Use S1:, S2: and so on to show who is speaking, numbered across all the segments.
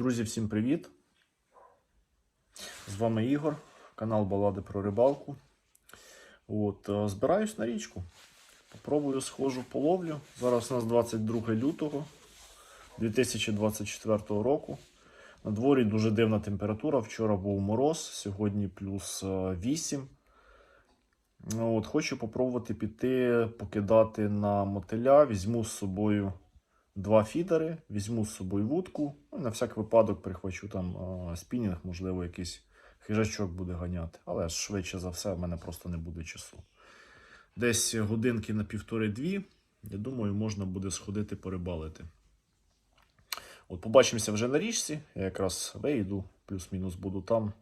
S1: Друзі, всім привіт! З вами Ігор, канал Балади про рибалку. От, е, збираюсь на річку. Попробую схожу половлю. Зараз у нас 22 лютого 2024 року. На дворі дуже дивна температура. Вчора був мороз, сьогодні плюс е, 8. Ну, От, хочу попробувати піти покидати на мотиля. Візьму з собою два фідери, візьму з собою вудку. Ну, на всяк випадок прихвачу там е, спінінг, можливо, якийсь хижачок буде ганяти. Але швидше за все, в мене просто не буде часу. Десь годинки на півтори-дві. Я думаю, можна буде сходити порибалити. От побачимося вже на річці. Я якраз вийду, плюс-мінус буду там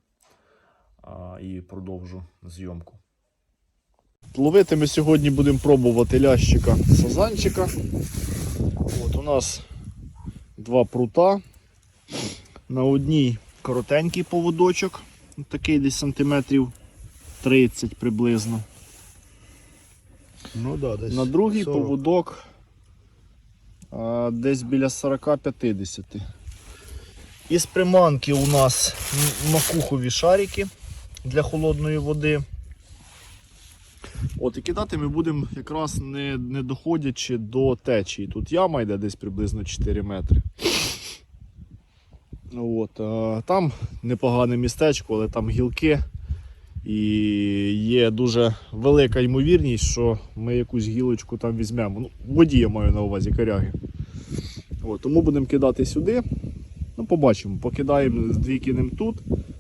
S1: а, і продовжу зйомку. Ловити ми сьогодні будемо пробувати лящика сазанчика. От у нас два прута. На одній коротенький поводочок, такий десь сантиметрів 30 приблизно.
S2: Ну да, десь.
S1: На другий
S2: 40.
S1: поводок а, десь біля 40-50. Із приманки у нас макухові шарики для холодної води. От, і кидати ми будемо якраз не, не доходячи до течії. Тут яма йде десь приблизно 4 метри. От, а, там непогане містечко, але там гілки. І є дуже велика ймовірність, що ми якусь гілочку там візьмемо. Ну, я маю на увазі коряги. От, тому будемо кидати сюди. Ну, побачимо. Покидаємо дві кинемо тут,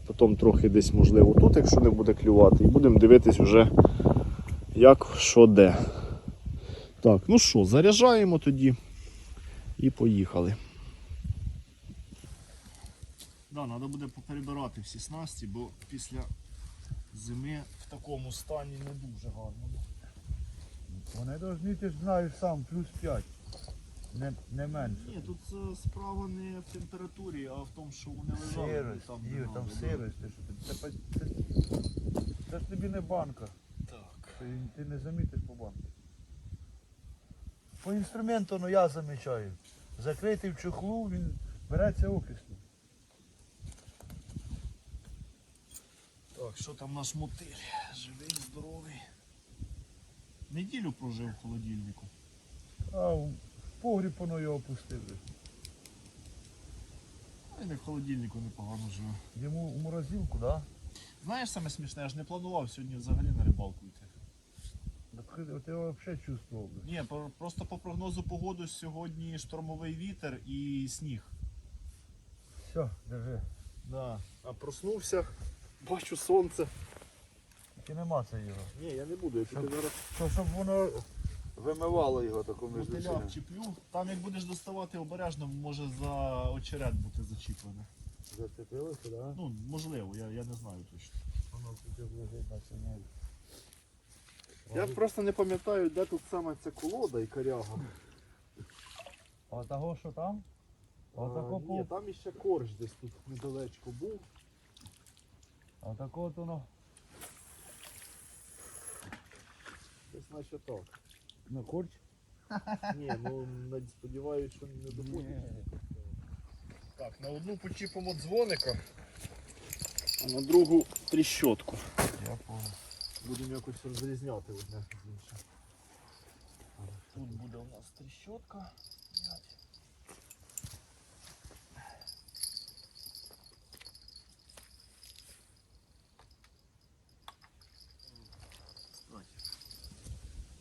S1: потім трохи десь, можливо, тут, якщо не буде клювати. І будемо дивитись вже, як, що, де. Так, ну що, заряджаємо тоді і поїхали. Да, треба буде поперебирати всі снасті, бо після зими в такому стані не дуже гарно.
S2: Вони повинні, ти ж знаєш сам, плюс 5. Не, не менше.
S1: Ні, тут е, справа не в температурі, а в тому, що вони лежали.
S2: Сирость,
S1: там,
S2: Ігор, там сирость. Ти що, це, це, це, це ж тобі не банка.
S1: Да.
S2: Ти, не замітиш по банку. По інструменту ну, я замічаю. Закритий в чохлу, він береться окисно.
S1: Так, що там наш мотиль? Живий, здоровий. Неділю прожив в холодильнику.
S2: А в погріб воно його опустили.
S1: А й не в холодильнику непогано живе.
S2: Йому в морозилку, да?
S1: Знаєш, саме смішне, я ж не планував сьогодні взагалі на рибалку йти.
S2: Так ти- Ти його взагалі чувствував.
S1: Ні, по- просто по прогнозу погоди сьогодні штормовий вітер і сніг.
S2: Все, держи.
S1: Да. А проснувся, бачу сонце.
S2: Тільки нема це його.
S1: Ні, я не буду, я
S2: Щоб-
S1: тільки зараз
S2: Що, щоб воно вимивало його таку між
S1: мотиля
S2: ними.
S1: вчіплю. Там як будеш доставати обережно, може за очерет бути зачіплене.
S2: Зацепилося, да?
S1: Ну, можливо, я, я не знаю точно.
S2: Воно тут лежить на цьому.
S1: Я просто не пам'ятаю, де тут саме ця колода і коряга.
S2: А того, що там? А
S1: А, ні,
S2: по-
S1: там іще корж десь тут недалечко був.
S2: А тако от воно
S1: Десь наче так.
S2: на корч?
S1: Ні, ну над- сподіваюсь, що не доходить. Так, на одну почіпимо дзвоника, а на другу тріщотку.
S2: Я понял.
S1: Будемо якось розрізняти одне з іншим. Тут буде у нас тріщотка.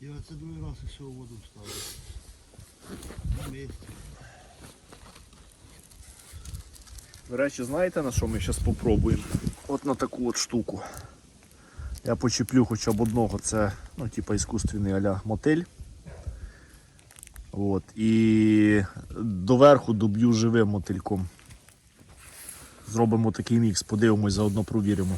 S2: Я це другий раз ще у воду вставив. На місці.
S1: До речі, знаєте на що ми зараз спробуємо? От на таку от штуку. Я почеплю хоча б одного, це ну, типа іскусственний аля мотель. От, і доверху доб'ю живим мотильком. Зробимо такий мікс, подивимось, заодно провіримо.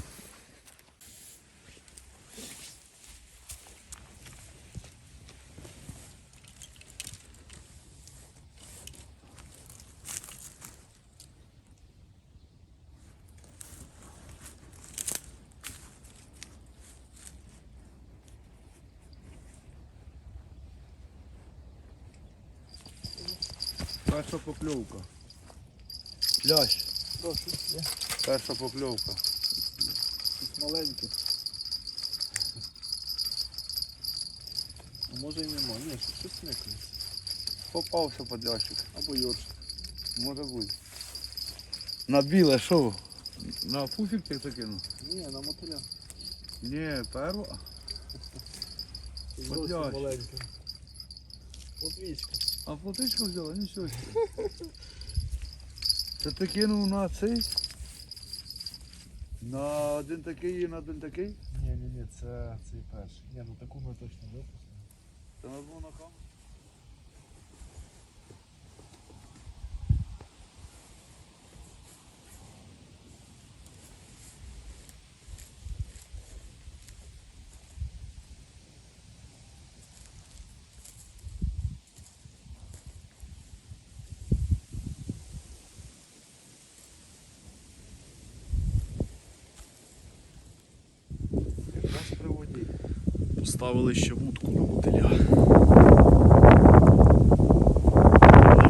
S2: Перша покльовка. Лящ. Перша покльовка.
S1: Щось маленьке. А може і нема. Ні, щось, смикається.
S2: Попався подлящик.
S1: Або йорш.
S2: Може бути. На біле що? На пуфік ти закинув?
S1: Ні, на мотиля.
S2: Ні, перва. Подлящик.
S1: Подвічка.
S2: А плотичку взяла, нічого. Це ти кинув на цей? На один такий і на один такий?
S1: Ні, ні, ні, це цей перший. Ні, ну таку ми точно випустимо.
S2: Це на було на камеру.
S1: Поставили ще вудку на мотиля.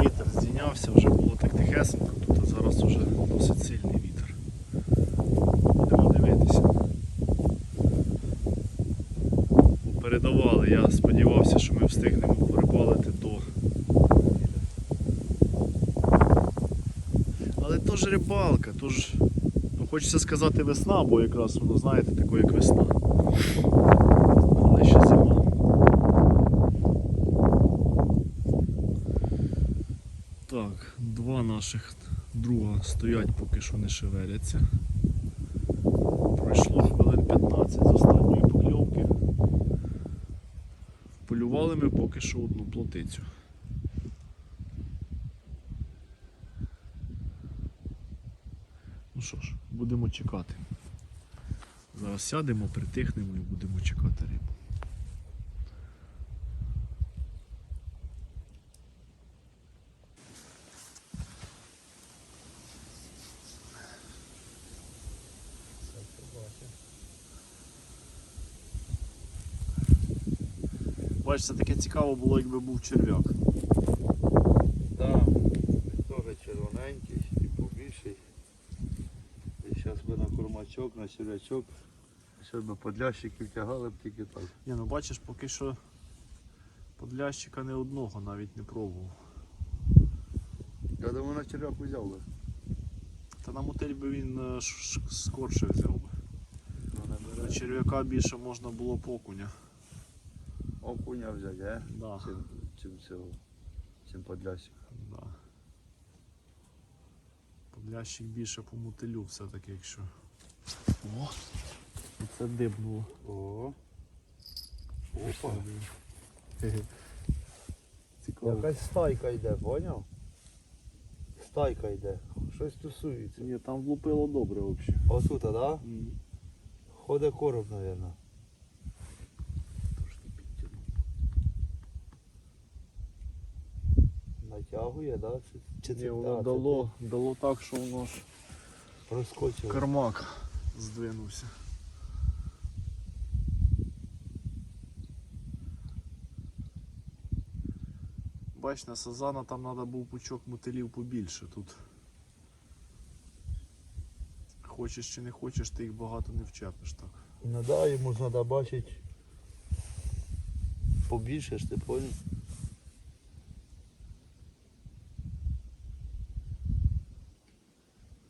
S1: Вітер здійнявся, вже було так тихесенько, тут зараз вже досить сильний вітер. Будемо дивитися. Передавали, я сподівався, що ми встигнемо перепалити до. Але то ж рибалка, то ж, ну, хочеться сказати весна, бо якраз воно, знаєте, таке як весна. Але ще зима. Так, наших друга стоять, поки що не шевеляться. Пройшло хвилин 15 з останньої покльовки. Полювали ми поки що одну плотицю. Ну що ж, будемо чекати. Зараз сядемо, притихнемо і будемо чекати рибу. Бачиш, це таке цікаво було, якби був черв'як.
S2: Так, теж червоненький і побільший. І зараз би на кормачок, на черв'ячок. Ще би подлящиків тягали б тільки так.
S1: Ні, ну бачиш, поки що подлящика не одного навіть не пробував.
S2: Я думаю, на черв'як взяв би.
S1: Та на мотель би він е, скорше взяв би.
S2: Ну,
S1: На черв'яка більше можна було б окуня.
S2: Взяти, е?
S1: Да,
S2: Чим, чим цього, чим подлящик.
S1: да. Подлящик більше по мотилю все-таки, якщо. О! Це дибнуло.
S2: О, опа.
S1: Цікаво.
S2: Якась стайка йде, поняв? Стайка йде. Щось тусується.
S1: Ні, там влупило добре взагалі.
S2: Отут, так? Да? Ходить короб, мабуть. Натягує, да? Чи, чи
S1: Ні, воно
S2: да,
S1: дало, дало так, що воно ж
S2: ти проскочило?
S1: кармак здвинувся. Бач, на Сазана там треба був пучок мотилів побільше тут. Хочеш чи не хочеш, ти їх багато не вчепиш так.
S2: Ну да, йому треба бачити побільше ж, ти поняв?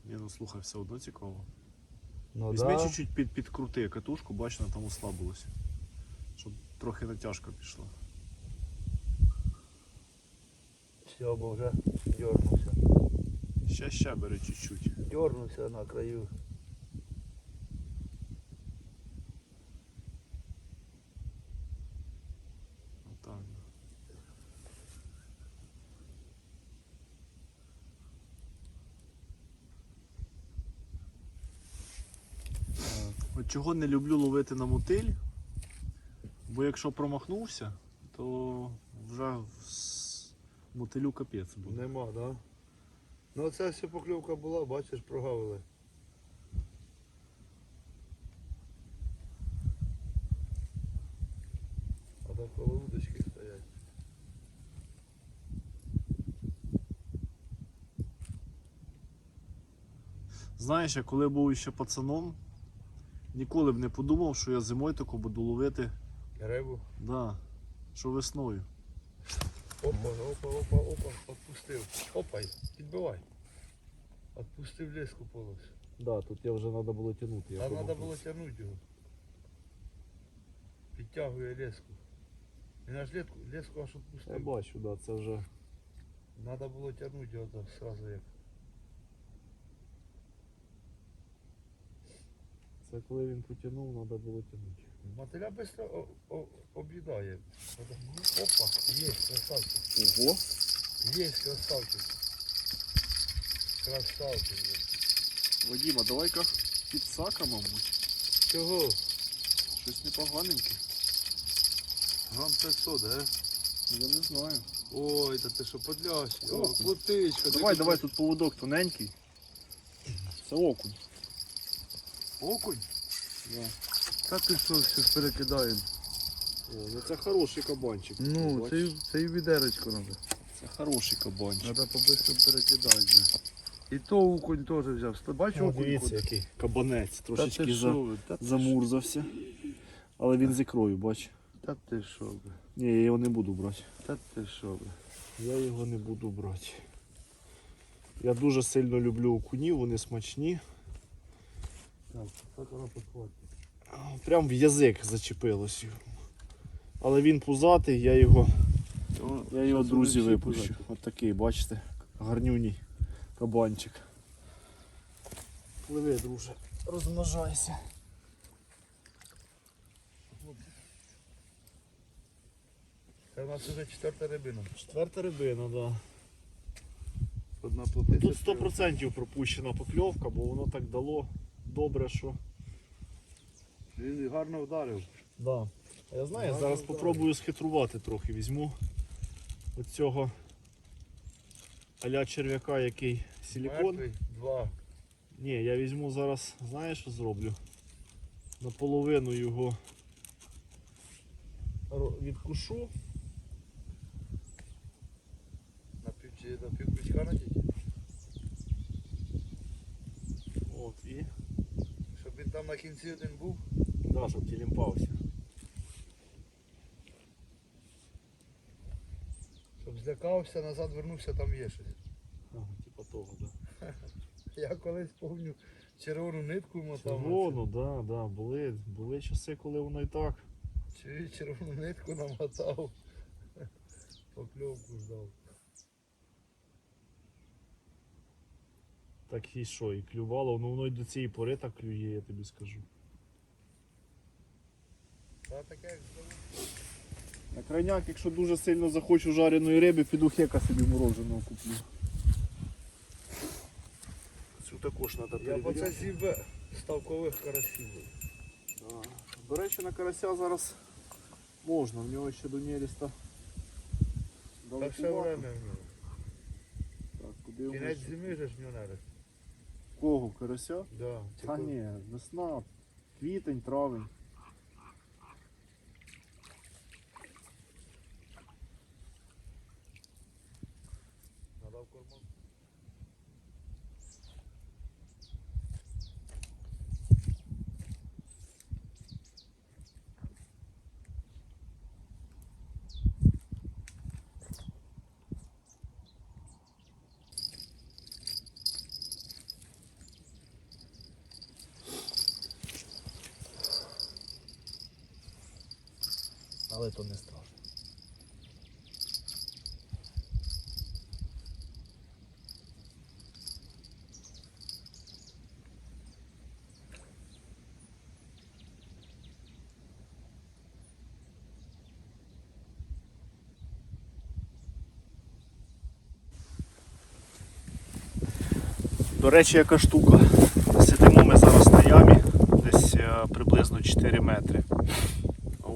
S1: Ні, ну слухай, все одно цікаво.
S2: Ну
S1: Візьми
S2: да.
S1: чуть-чуть під, підкрути катушку, бач, вона там ослабилась. Щоб трохи натяжка пішла.
S2: Все, бо вже дернувся.
S1: Ще ще бери чуть-чуть.
S2: Дернувся на краю.
S1: От чого не люблю ловити на мотиль, бо якщо промахнувся, то вже мотилю капець буде.
S2: Нема, да? Ну це все покльовка була, бачиш, прогавили. А так коло удочки стоять.
S1: Знаєш, я коли був ще пацаном, ніколи б не подумав, що я зимою таку буду ловити,
S2: Рибу.
S1: да, що весною.
S2: Опа, опа, опа, опа, отпустив. Опа, підбивай. Отпустив леску повністю.
S1: Да, тут я вже треба було тягнути.
S2: Там треба було тягнути його. Підтягує леску. Він аж леску, леску аж
S1: Я
S2: відпустив.
S1: бачу, да, це вже.
S2: Треба було тягнути його так сразу як.
S1: Це коли він потягнув, треба було тягнути.
S2: Мотиля швидко об'їдає. Опа, є, красавчик.
S1: Ого!
S2: Є, красавчик. Красавчик. блін.
S1: Вадима, давай-ка підсака, мабуть.
S2: Чого?
S1: Щось непоганеньке.
S2: Грам 500, да?
S1: Я не знаю.
S2: Ой, та ти що подлящий. О,
S1: Окунь.
S2: плотичка.
S1: Давай, давай, тут поводок тоненький. Це окунь.
S2: Окунь?
S1: Да.
S2: Та ти що, все перекидаємо.
S1: О, ну це хороший кабанчик.
S2: Ну, це, й- це і відеречко треба.
S1: Це хороший кабанчик.
S2: Треба побисто перекидати. Да. І то окунь теж взяв. Сто- Бачиш
S1: О,
S2: окунь?
S1: дивіться,
S2: ходить?
S1: який кабанець.
S2: Та
S1: Трошечки за...
S2: ви, та ти
S1: замурзався. Але він з ікрою, бач.
S2: Та ти що, ви,
S1: Ні, я його не буду брати.
S2: та ти що, ви.
S1: Я його не буду брати. Я дуже сильно люблю окунів, вони смачні.
S2: Так, так вона підходить.
S1: А, Прям в язик зачепилось. Але він пузатий, я його, я його друзі випущу. От такий, бачите, гарнюній кабанчик. Пливи, друже, розмножайся.
S2: Це у нас вже четверта рибина.
S1: Четверта рибина, так. Да.
S2: Одна.
S1: Тут 100% пропущена покльовка, бо воно так дало добре, що.
S2: Він гарно вдарив.
S1: Да. А я знаю,
S2: Гарно
S1: зараз
S2: вдарив.
S1: попробую схитрувати трохи. Візьму оцього аля черв'яка, який силікон.
S2: Мертвий, Два.
S1: Ні, я візьму зараз, знаєш, що зроблю? Наполовину його ро- відкушу.
S2: На пів, чи на пів крючка надіть.
S1: От, і
S2: там на кінці один був.
S1: да, щоб тілімпався.
S2: Щоб злякався, назад вернувся, там є щось.
S1: Ага, типа того, да.
S2: Я колись помню червону нитку мотав.
S1: Червоно, да, да, були, були часи, коли воно і так.
S2: Чи червону нитку намотав. Покльовку ждав.
S1: Так і що, і клювало, ну воно й до цієї пори так клює, я тобі скажу.
S2: Та таке як.
S1: На крайняк, якщо дуже сильно захочу жареної риби, піду хека собі мороженого куплю. Цю також треба
S2: Я б оце з'їв би ставкових карасів.
S1: До речі, на карася зараз можна, в нього ще до неріста.
S2: Та все время в нього.
S1: Так, куди його
S2: Кінець зими же ж в нього нерест.
S1: Кого? Карася?
S2: Да.
S1: Та ні, весна, квітень, травень. Але то не страшно. До речі, яка штука. Сидимо ми зараз на ямі, десь е, приблизно 4 метри.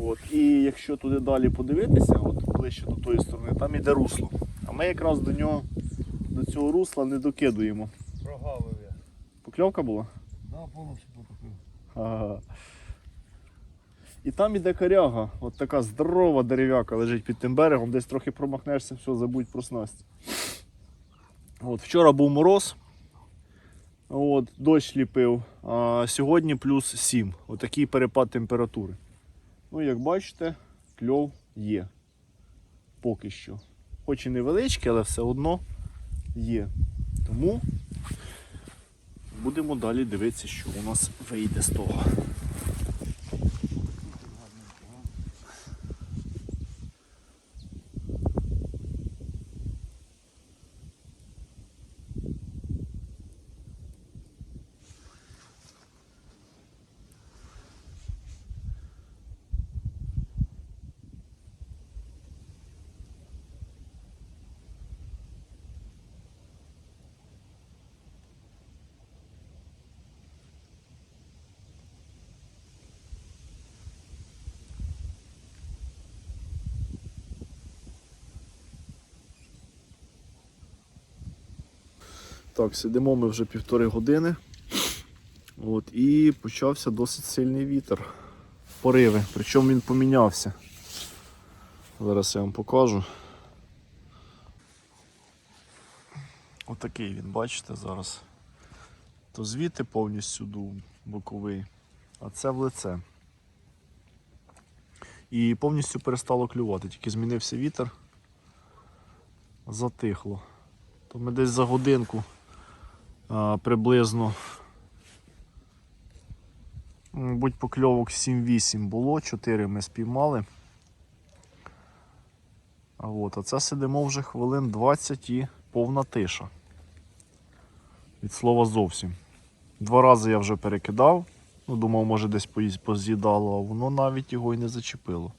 S1: От. І якщо туди далі подивитися, от ближче до тої сторони, там іде русло. А ми якраз до нього, до цього русла не докидуємо.
S2: Прогавив я.
S1: Покльовка була?
S2: Да, повністю потопив.
S1: Ага. І там іде коряга, от така здорова дерев'яка лежить під тим берегом, десь трохи промахнешся, все, забудь про снасть. От, вчора був мороз. От, дощ ліпив. А сьогодні плюс 7. Отакий перепад температури. Ну, як бачите, кльов є. Поки що. Хоч і невеличкий, але все одно є. Тому будемо далі дивитися, що у нас вийде з того. Так, сидимо ми вже півтори години. От, і почався досить сильний вітер. Пориви. Причому він помінявся. Зараз я вам покажу. Отакий він, бачите, зараз. То звідти повністю дув боковий, а це в лице. І повністю перестало клювати, тільки змінився вітер, затихло. То ми десь за годинку приблизно. Мабуть, покльовок 7-8 було, 4 ми спіймали. А, от, а це сидимо вже хвилин 20 і повна тиша. Від слова зовсім. Два рази я вже перекидав. Ну, думав, може десь поз'їдало, а воно навіть його і не зачепило.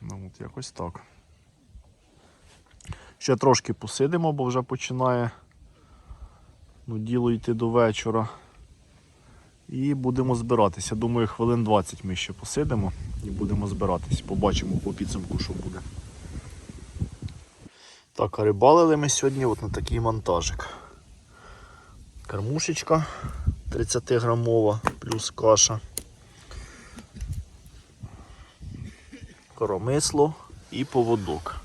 S1: Ну, от якось так. Ще трошки посидимо, бо вже починає ну, діло йти до вечора. І будемо збиратися. Думаю, хвилин 20 ми ще посидимо і будемо збиратись. Побачимо по підсумку, що буде. Так, а рибалили ми сьогодні от на такий монтажик. Кормушечка 30 грамова плюс каша. Коромисло і поводок.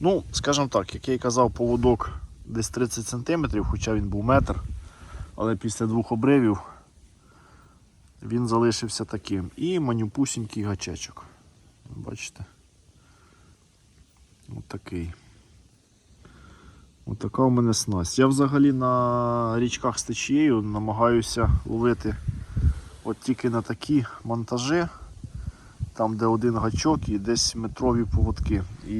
S1: Ну, скажімо так, як я й казав, поводок десь 30 см, хоча він був метр, але після двох обривів він залишився таким. І манюпусінький гачечок. Бачите? Ось такий. Ось така у мене снасть. Я взагалі на річках з течією намагаюся ловити от тільки на такі монтажі, там де один гачок і десь метрові поводки. І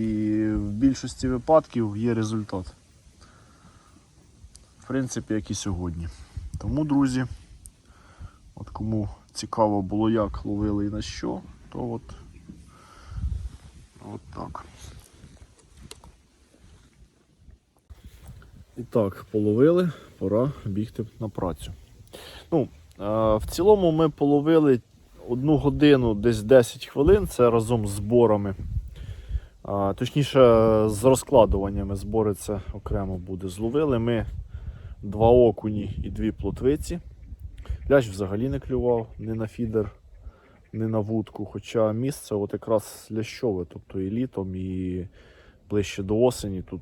S1: в більшості випадків є результат. Принципі, як і сьогодні. Тому, друзі, от кому цікаво було, як ловили і на що, то от, от так. І так, половили, пора бігти на працю. Ну, е, в цілому ми половили одну годину, десь 10 хвилин, це разом з зборами. Точніше, з розкладуваннями збори це окремо буде. Зловили ми два окуні і дві плотвиці. Лящ взагалі не клював ні на фідер, ні на вудку. Хоча місце от якраз лящове, тобто і літом, і ближче до осені. Тут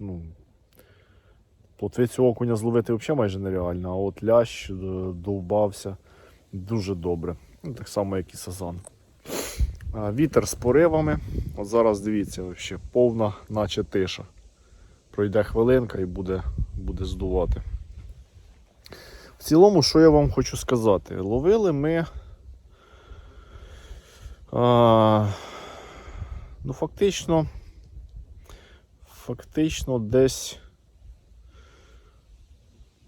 S1: ну, плотвицю окуня зловити взагалі майже нереально, а от лящ е, довбався дуже добре. Ну, так само, як і сазан. Вітер з поривами. От зараз дивіться, вообще, повна, наче тиша. Пройде хвилинка і буде, буде здувати. В цілому, що я вам хочу сказати? Ловили ми. А, ну, фактично. Фактично десь.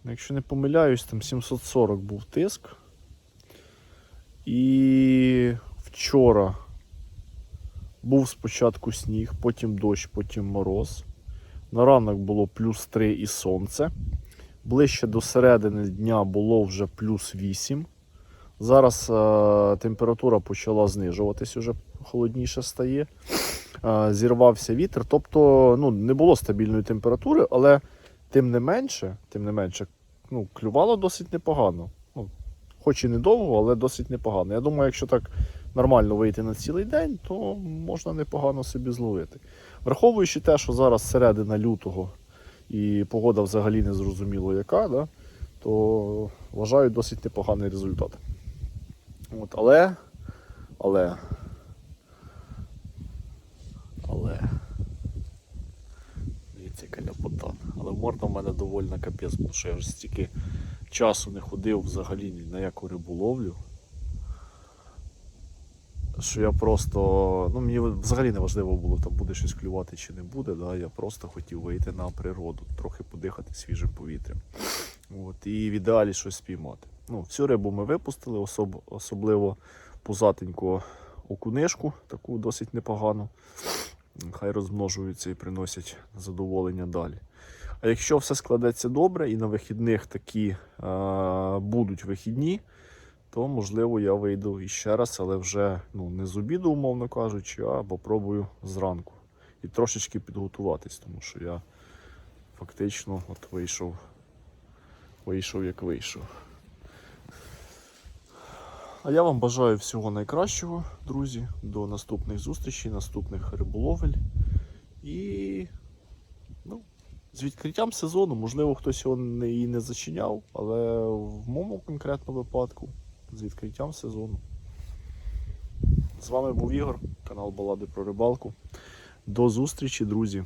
S1: Якщо не помиляюсь, там 740 був тиск. І вчора був спочатку сніг, потім дощ, потім мороз. На ранок було плюс 3 і сонце. Ближче до середини дня було вже плюс 8. Зараз е, температура почала знижуватись, уже холодніше стає. Е, зірвався вітер. Тобто ну, не було стабільної температури, але тим не менше, тим не менше ну, клювало досить непогано. Ну, хоч і недовго, але досить непогано. Я думаю, якщо так нормально вийти на цілий день, то можна непогано собі зловити. Враховуючи те, що зараз середина лютого і погода взагалі не зрозуміло яка, да, то вважаю досить непоганий результат. От, але, але, але. Дивіться, яка ляпота. Але морда в мене довольно капець, тому що я вже стільки часу не ходив взагалі ні на яку риболовлю. Що я просто. Ну, мені взагалі не важливо було, там буде щось клювати чи не буде. Да? Я просто хотів вийти на природу, трохи подихати свіжим повітрям. От, і в ідеалі щось спіймати. Ну, всю рибу ми випустили, особ, особливо пузатеньку окунишку, таку досить непогану. Хай розмножуються і приносять задоволення далі. А якщо все складеться добре і на вихідних такі е, будуть вихідні, то можливо я вийду іще раз, але вже ну, не з обіду, умовно кажучи, а попробую зранку. І трошечки підготуватись, тому що я фактично от вийшов, вийшов як вийшов. А я вам бажаю всього найкращого, друзі. До наступних зустрічей, наступних риболовель. І ну, з відкриттям сезону, можливо, хтось його і не зачиняв, але в моєму конкретному випадку з відкриттям сезону. З вами був Ігор, канал Балади про рибалку. До зустрічі, друзі!